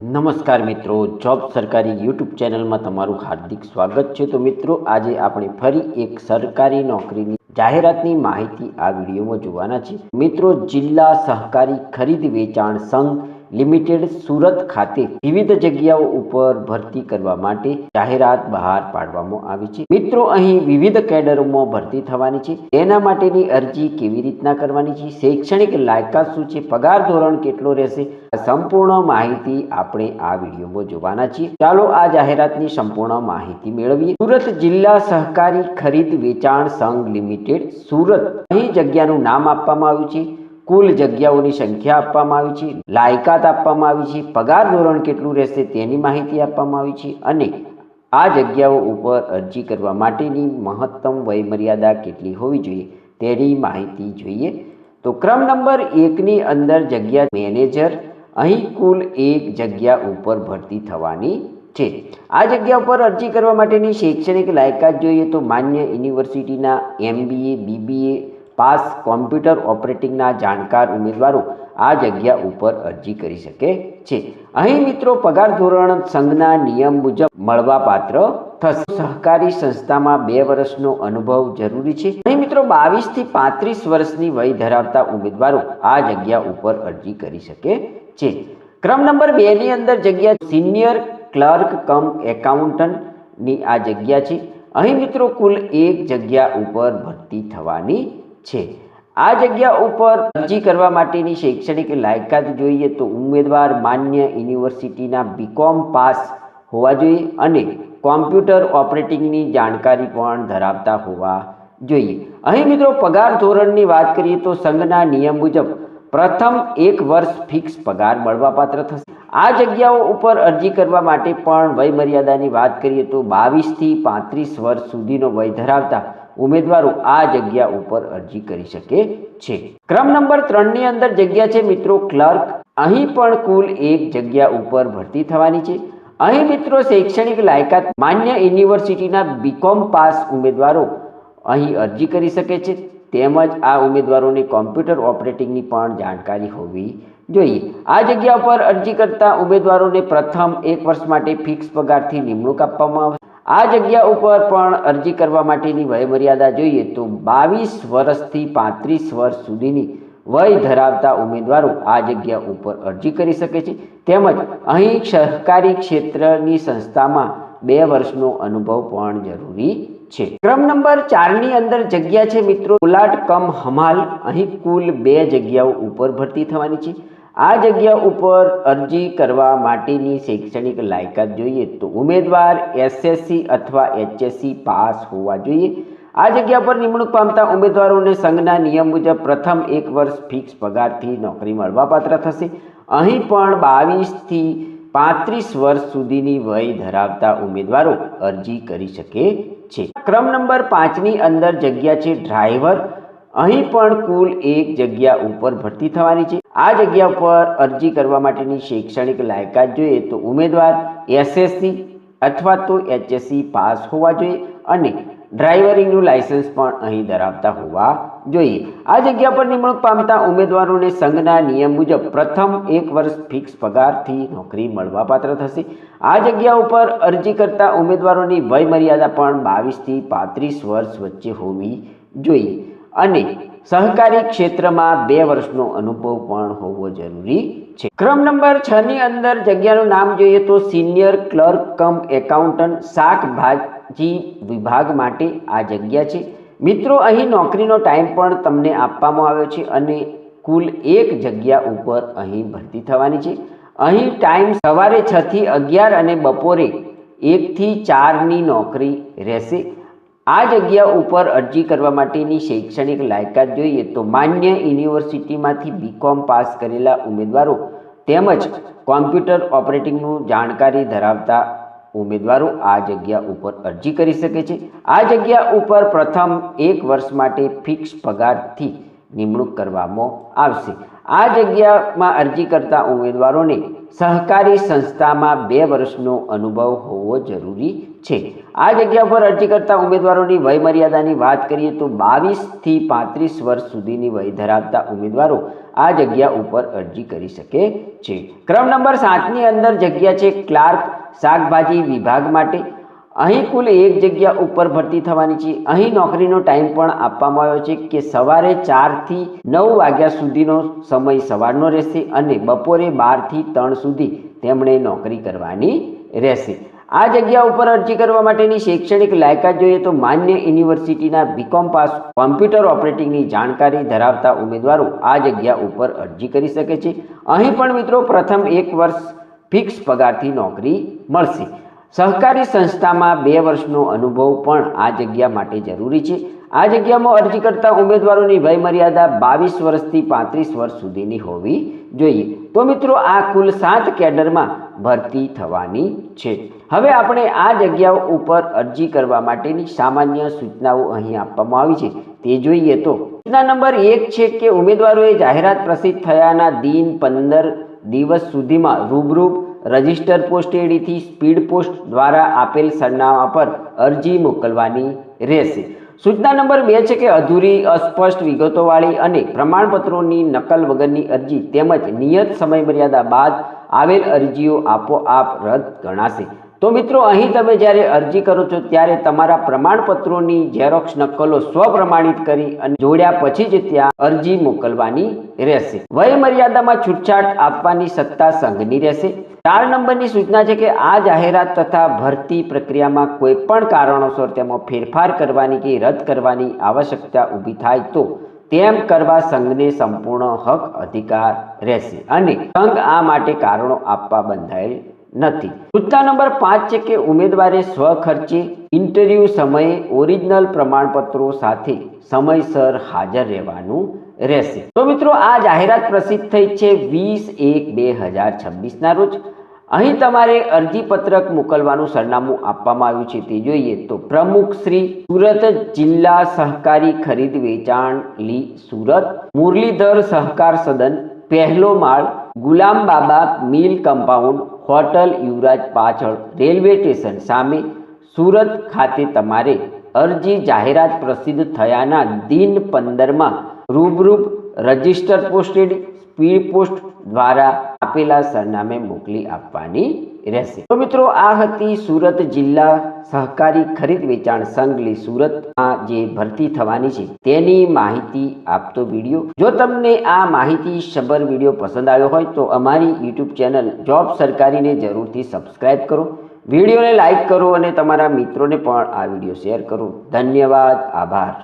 નમસ્કાર મિત્રો, જોબ સરકારી યુટ્યુબ ચેનલમાં તમારું હાર્દિક સ્વાગત છે. તો મિત્રો, આજે આપણે ફરી એક સરકારી નોકરીની જાહેરાતની માહિતી આ વિડીયોમાં જોવાના છે મિત્રો, જિલ્લા સહકારી ખરીદ વેચાણ સંઘ લિમિટેડ સુરત ખાતે વિવિધ જગ્યાઓ ઉપર ભરતી કરવા માટે જાહેરાત બહાર પાડવામાં આવી છે. મિત્રો, અહીં વિવિધ કેડરોમાં ભરતી થવાની છે. તેના માટેની અરજી કેવી રીતના કરવાની છે? શૈક્ષણિક લાયકાત શું છે? પગાર ધોરણ કેટલો રહેશે? સંપૂર્ણ માહિતી આપણે આ વિડીયોમાં જોવાના છીએ. ચાલો આ જાહેરાતની સંપૂર્ણ માહિતી મેળવીએ. સુરત જિલ્લા સહકારી ખરીદ વેચાણ સંઘ લિમિટેડ, સુરત. અહીં જગ્યાનું નામ આપવામાં આવ્યું છે. કુલ જગ્યાઓની સંખ્યા આપવામાં આવી છે, લાયકાત આપવામાં આવી છે, પગાર ધોરણ કેટલું રહેશે તેની માહિતી આપવામાં આવી છે અને આ જગ્યાઓ ઉપર અરજી કરવા માટેની મહત્તમ વયમર્યાદા કેટલી હોવી જોઈએ તેની માહિતી જોઈએ. તો ક્રમ નંબર એકની અંદર જગ્યા મેનેજર, અહીં કુલ એક જગ્યા ઉપર ભરતી થવાની છે. આ જગ્યા ઉપર અરજી કરવા માટેની શૈક્ષણિક લાયકાત જોઈએ તો માન્ય યુનિવર્સિટીના એમબીએ, બીબીએ પાસ કોમ્પ્યુટર ઓપરેટિંગના જાણકાર ઉમેદવારો આ જગ્યા ઉપર અરજી કરી શકે છે. અહીં મિત્રો પગાર ધોરણ સંઘના નિયમ મુજબ મળવાપાત્ર થશે. સહકારી સંસ્થામાં બે વર્ષનો અનુભવ જરૂરી છે. અહીં મિત્રો બાવીસથી પાંત્રીસ વર્ષની વય ધરાવતા ઉમેદવારો આ જગ્યા ઉપર અરજી કરી શકે છે. ક્રમ નંબર બેની અંદર જગ્યા સિનિયર ક્લર્ક કમ એકાઉન્ટન્ટની આ જગ્યા છે. અહીં મિત્રો કુલ એક જગ્યા ઉપર ભરતી થવાની છે. આ જગ્યા ઉપર અરજી કરવા માટેની શૈક્ષણિક લાયકાત જોઈએ તો ઉમેદવાર માન્ય યુનિવર્સિટીના બીકોમ પાસ હોવા જોઈએ અને કોમ્પ્યુટર ઓપરેટિંગની જાણકારી પણ ધરાવતા હોવા જોઈએ. અહીં મિત્રો પગાર ધોરણની વાત કરીએ તો સંઘના નિયમ મુજબ પ્રથમ એક વર્ષ ફિક્સ પગાર મળવાપાત્ર થશે. આ જગ્યાઓ ઉપર અરજી કરવા માટે પણ વયમર્યાદાની વાત કરીએ તો બાવીસથી પાંત્રીસ વર્ષ સુધીનો વય ધરાવતા ઉમેદવારો આ જગ્યા ઉપર અરજી કરી શકે છે. ક્રમ નંબર ત્રણની અંદર જગ્યા છે મિત્રો ક્લર્ક. અહીં પણ કુલ એક જગ્યા ઉપર ભરતી થવાની છે. અહીં મિત્રો શૈક્ષણિક લાયકાત માન્ય યુનિવર્સિટીના બીકોમ પાસ ઉમેદવારો અહીં અરજી કરી શકે છે. તેમજ આ ઉમેદવારોને કોમ્પ્યુટર ઓપરેટિંગની પણ જાણકારી હોવી જોઈએ. આ જગ્યા પર અરજી કરતા ઉમેદવારોને પ્રથમ એક વર્ષ માટે ફિક્સ પગારથી નિમણૂક આપવામાં આવશે આ જગ્યા ઉપર પણ અરજી કરવા માટેની વયમર્યાદા જોઈએ તો બાવીસ વર્ષથી પાંત્રીસ વર્ષ સુધીની વય ધરાવતા ઉમેદવારો આ જગ્યા ઉપર અરજી કરી શકે છે. તેમજ અહીં સહકારી ક્ષેત્રની સંસ્થામાં બે વર્ષનો અનુભવ પણ જરૂરી છે. ક્રમ નંબર ચારની અંદર જગ્યા છે મિત્રો. ઉલાટ કમ, હમાલ અહીં કુલ બે જગ્યાઓ ઉપર ભરતી થવાની છે. આ જગ્યા ઉપર અરજી કરવા માટેની શૈક્ષણિક લાયકાત જોઈએ તો ઉમેદવાર એસએસસી અથવા એચએસસી પાસ હોવા જોઈએ. આ જગ્યા પર નિમણૂક પામતા ઉમેદવારોને સંઘના નિયમ મુજબ પ્રથમ એક વર્ષ ફિક્સ પગારથી નોકરી મળવાપાત્ર થશે. અહીં પણ બાવીસથી પાંત્રીસ વર્ષ સુધીની વય ધરાવતા ઉમેદવારો અરજી કરી શકે છે. ક્રમ નંબર પાંચની અંદર જગ્યા છે ડ્રાઈવર. અહીં પણ કુલ એક જગ્યા ઉપર ભરતી થવાની છે. આ જગ્યા પર અરજી કરવા માટેની શૈક્ષણિક લાયકાત જોઈએ તો ઉમેદવાર એસએસસી અથવા તો એચએસસી પાસ હોવા જોઈએ અને ડ્રાઇવરિંગનું લાયસન્સ પણ અહીં ધરાવતા હોવા જોઈએ. આ જગ્યા પર નિમણૂક પામતા ઉમેદવારોને સંઘના નિયમ મુજબ પ્રથમ એક વર્ષ ફિક્સ પગારથી નોકરી મળવાપાત્ર થશે. આ જગ્યા ઉપર અરજી કરતા ઉમેદવારોની વય મર્યાદા પણ બાવીસથી પાંત્રીસ વર્ષ વચ્ચે હોવી જોઈએ. અને સહકારી ક્ષેત્રમાં બે વર્ષનો અનુભવ પણ હોવો જરૂરી છે. ક્રમ નંબર છ ની અંદર જગ્યાનું નામ જોઈએ તો સિનિયર ક્લર્ક કમ એકાઉન્ટન્ટ શાકભાજી વિભાગ માટે આ જગ્યા છે. મિત્રો, અહીં નોકરીનો ટાઈમ પણ તમને આપવામાં આવ્યો છે અને કુલ એક જગ્યા ઉપર અહીં ભરતી થવાની છે. અહીં ટાઈમ સવારે છથી અગિયાર અને બપોરે એકથી ચારની નોકરી રહેશે. આ જગ્યા ઉપર અરજી કરવા માટેની શૈક્ષણિક લાયકાત જોઈએ તો માન્ય યુનિવર્સિટીમાંથી બીકોમ પાસ કરેલા ઉમેદવારો તેમજ કોમ્પ્યુટર ઓપરેટિંગનું જાણકારી ધરાવતા ઉમેદવારો આ જગ્યા ઉપર અરજી કરી શકે છે. આ જગ્યા ઉપર પ્રથમ એક વર્ષ માટે ફિક્સ પગારથી નિમણૂક કરવામાં આવશે. આ જગ્યામાં અરજી કરતા ઉમેદવારોને સહકારી સંસ્થામાં બે વર્ષનો અનુભવ હોવો જરૂરી છે. આ જગ્યા પર અરજી કરતા ઉમેદવારોની વયમર્યાદાની વાત કરીએ તો બાવીસથી પાંત્રીસ વર્ષ સુધીની વય ધરાવતા ઉમેદવારો આ જગ્યા ઉપર અરજી કરી શકે છે. ક્રમ નંબર સાતની અંદર જગ્યા છે ક્લાર્ક શાકભાજી વિભાગ માટે. અહીં કુલ એક જગ્યા ઉપર ભરતી થવાની છે. અહીં નોકરીનો ટાઈમ પણ આપવામાં આવ્યો છે કે સવારે ચારથી નવ વાગ્યા સુધીનો સમય સવારનો રહેશે અને બપોરે બારથી ત્રણ સુધી તેમણે નોકરી કરવાની રહેશે. આ જગ્યા ઉપર અરજી કરવા માટેની શૈક્ષણિક લાયકાત જોઈએ તો માન્ય યુનિવર્સિટીના બીકોમ પાસ કોમ્પ્યુટર ઓપરેટિંગની જાણકારી ધરાવતા ઉમેદવારો આ જગ્યા ઉપર અરજી કરી શકે છે. અહીં પણ મિત્રો પ્રથમ એક વર્ષ ફિક્સ પગારથી નોકરી મળશે. સહકારી સંસ્થામાં બે વર્ષનો અનુભવ પણ આ જગ્યા માટે જરૂરી છે. આ જગ્યામાં અરજી કરતા ઉમેદવારોની વય મર્યાદા બાવીસ વર્ષથી પાંત્રીસ વર્ષ સુધીની હોવી જોઈએ. તો મિત્રો, આ કુલ સાત કેડરમાં ભરતી થવાની છે. હવે આપણે આ જગ્યાઓ ઉપર અરજી કરવા માટેની સામાન્ય સૂચનાઓ અહીં આપવામાં આવી છે. તે જોઈએ તો, સૂચના નંબર એક છે કે ઉમેદવારોએ જાહેરાત પ્રસિદ્ધ થયાના દિન પંદર દિવસ સુધીમાં રૂબરૂ રજિસ્ટર પોસ્ટ એડીથી સ્પીડ પોસ્ટ દ્વારા આપેલ સરનામા પર અરજી મોકલવાની રહેશે. સૂચના નંબર બે છે કે અધૂરી, અસ્પષ્ટ વિગતોવાળી અને પ્રમાણપત્રોની નકલ વગરની અરજી તેમજ નિયત સમયમર્યાદા બાદ આવેલ અરજીઓ આપોઆપ રદ ગણાશે. તો મિત્રો, અહીં તમે જ્યારે અરજી કરો છો, ત્યારે તમારા પ્રમાણપત્રોની ઝેરોક્ષ નકલો સ્વપ્રમાણિત કરી અને જોડ્યા પછી જ ત્યાં અરજી મોકલવાની રહેશે. વય મર્યાદામાં છૂટછાટ આપવાની સત્તા સંઘની રહેશે. ચાર નંબરની સૂચના છે કે આ જાહેરાત તથા ભરતી પ્રક્રિયામાં કોઈ પણ કારણોસર તેમાં ફેરફાર કરવાની કે રદ કરવાની આવશ્યકતા ઊભી થાય તો તેમ કરવા સંઘને સંપૂર્ણ હક અધિકાર રહેશે. અને સંઘ આ માટે કારણો આપવા બંધાયેલ નથી. સૂચના નંબર પાંચ છે કે ઉમેદવારે સ્વખર્ચે ઇન્ટરવ્યૂ સમયે ઓરિજિનલ પ્રમાણપત્રો સાથે સમયસર હાજર રહેવાનું રહેશે. તો મિત્રો, આ જાહેરાત પ્રસિદ્ધ થઈ છે વીસ એક બે હજાર છવ્વીસના રોજ. અહીં તમારે અરજીપત્રક મોકલવાનું સરનામું આપવામાં આવ્યું છે તે જોઈએ તો પ્રમુખ શ્રી સુરત જિલ્લા સહકારી ખરીદ વેચાણ લી સુરત, મુરલીધર સહકાર સદન પહેલો માળ ગુલામ બાબા મિલ કમ્પાઉન્ડ હોટલ યુવરાજ પાછળ રેલવે સ્ટેશન સામે સુરત ખાતે તમારે અરજી જાહેરાત પ્રસિદ્ધ થયાના દિન પંદરમાં રૂબરૂબ રજિસ્ટર પોસ્ટેડ સ્પીડ પોસ્ટ દ્વારા આપેલા સરનામે મોકલી આપવાની રહેશે. તો મિત્રો, આ હતી સુરત જિલ્લા સહકારી ખરીદ વેચાણ સંઘલી સુરતમાં જે ભરતી થવાની છે તેની માહિતી આપતો વીડિયો. જો તમને આ માહિતી સબર વીડિયો પસંદ આવ્યો હોય તો અમારી યુટ્યુબ ચેનલ જોબ સરકારીને જરૂરથી સબસ્ક્રાઇબ કરો. વિડીયોને લાઇક કરો અને તમારા મિત્રોને પણ આ વીડિયો શેર કરો. ધન્યવાદ. આભાર.